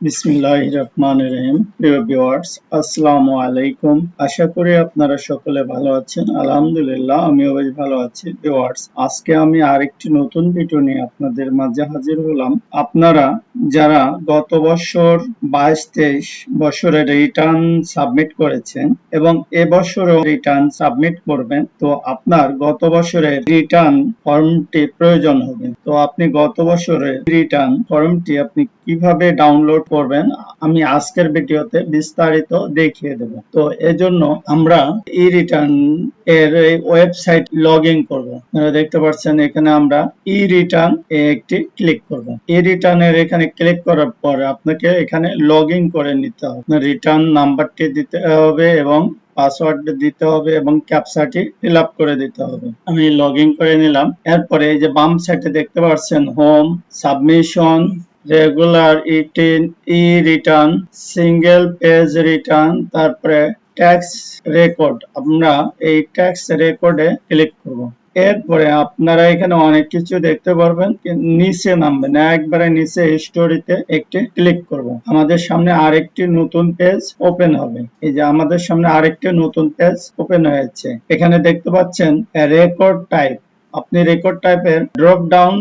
বিসমিল্লাহ রহমান রহিম প্রিয় আশা করি আপনারা সকলে ভালো আছেন। বেশ ভালো আছি। আজকে আমি আরেকটি নতুন আপনাদের মাঝে হাজির হলাম। আপনারা যারা গত বছর বাইশ তেইশ বছরের রিটার্ন সাবমিট করেছেন এবং এবছরও রিটার্ন সাবমিট করবেন, তো আপনার গত বছরের রিটার্ন ফর্মটি প্রয়োজন হবে। তো আপনি গত বছরের রিটার্ন ফর্মটি আপনি কীভাবে ডাউনলোড করবেন, আমি আজকের ভিডিওতে বিস্তারিত দেখিয়ে দেব। তো এজন্য আমরা ই রিটার্ন এর ওয়েবসাইট লগ ইন করব। দেখতে পাচ্ছেন, এখানে আমরা ই রিটার্ন এ একটি ক্লিক করব। ই রিটার্ন এর এখানে ক্লিক করার পর আপনাকে এখানে লগ ইন করে নিতে হবে। রিটার্ন নাম্বারটি দিতে হবে এবং পাসওয়ার্ড দিতে হবে এবং ক্যাপচাটি ফিল আপ করে দিতে হবে। আমি লগ ইন করে নিলাম। এরপরে এই যে বাম সাইডে দেখতে পাচ্ছেন home submission regular e-TIN e return single page return তারপরে ট্যাক্স রেকর্ড আমরা এই ট্যাক্স রেকর্ডে ক্লিক করব। এরপরে আপনারা এখানে অনেক কিছু দেখতে পারবেন নিচে নামবেন, একবারে নিচে স্টোরিতে একটি ক্লিক করব। আমাদের সামনে আরেকটি নতুন পেজ ওপেন হবে। এই যে আমাদের সামনে আরেকটি নতুন পেজ ওপেন হয়েছে। এখানে দেখতে পাচ্ছেন রেকর্ড টাইপ আপনি রেকর্ড টাইপের ড্রপ ডাউন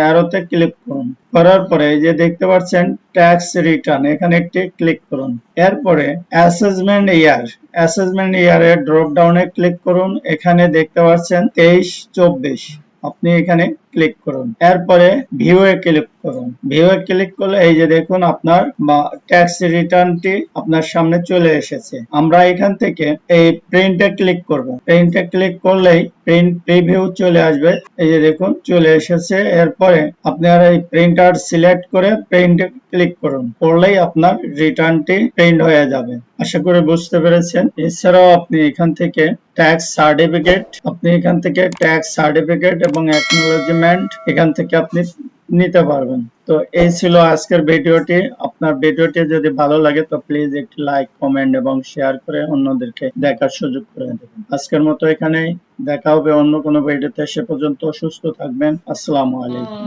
অ্যারোতে ক্লিক করুন। করার পরে যে দেখতে পাচ্ছেন ট্যাক্স রিটার্ন এখানে একটি ক্লিক করুন। এরপরে অ্যাসেসমেন্ট ইয়ার অ্যাসেসমেন্ট ইয়ারের ড্রপ ডাউনে ক্লিক করুন। এখানে দেখতে পাচ্ছেন, তেইশ, চব্বিশ। আপনি এখানে ক্লিক করুন। এরপরে ভিউ এ ক্লিক করুন। ভিউ ক্লিক করলে এই যে দেখুন আপনার, বা ট্যাক্স রিটার্নটি আপনার সামনে চলে এসেছে। আমরা এখান থেকে এই প্রিন্টে ক্লিক করব। প্রিন্টে ক্লিক করলেই প্রিন্ট প্রিভিউ চলে আসবে। এই যে দেখুন, চলে এসেছে। এরপরে আপনারা এই প্রিন্টার সিলেক্ট করে প্রিন্টে ক্লিক করুন। করলেই আপনার রিটার্নটি প্রিন্ট হয়ে যাবে। আশা করি বুঝতে পেরেছেন। এছাড়াও আপনি এখান থেকে ট্যাক্স সার্টিফিকেট আপনি এখান থেকে ট্যাক্স সার্টিফিকেট এবং অ্যাকনোলজমেন্ট এখান থেকে আপনি নিতে পারবেন। তো এই ছিল আজকের ভিডিওটি। আপনার ভিডিওটি যদি ভালো লাগে, তো প্লিজ একটি লাইক কমেন্ট এবং শেয়ার করে অন্যদেরকে দেখার সুযোগ করে দেবেন। আজকের মতো এখানেই দেখা হবে অন্য কোনো ভিডিওতে। সে পর্যন্ত সুস্থ থাকবেন। আসসালামু আলাইকুম।